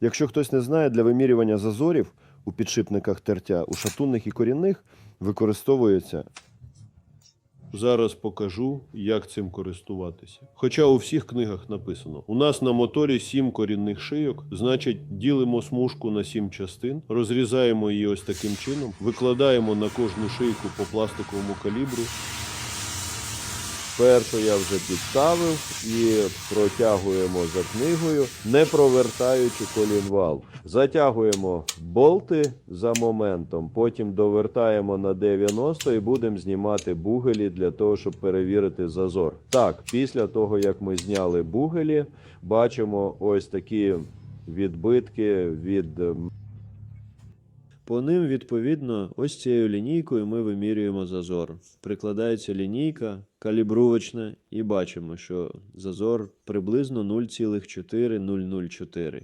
Якщо хтось не знає, для вимірювання зазорів у підшипниках тертя у шатунних і корінних використовується. Зараз покажу, як цим користуватися. Хоча у всіх книгах написано: у нас на моторі 7 корінних шийок, значить, ділимо смужку на 7 частин, розрізаємо її ось таким чином, викладаємо на кожну шийку по пластиковому калібру. Першу я вже підставив і протягуємо за книгою, не провертаючи колінвал. Затягуємо болти за моментом, потім довертаємо на 90 і будемо знімати бугелі для того, щоб перевірити зазор. Так, після того, як ми зняли бугелі, бачимо ось такі відбитки від по ним, відповідно, ось цією лінійкою ми вимірюємо зазор. Прикладається лінійка калібрувачна, і бачимо, що зазор приблизно 0,4004.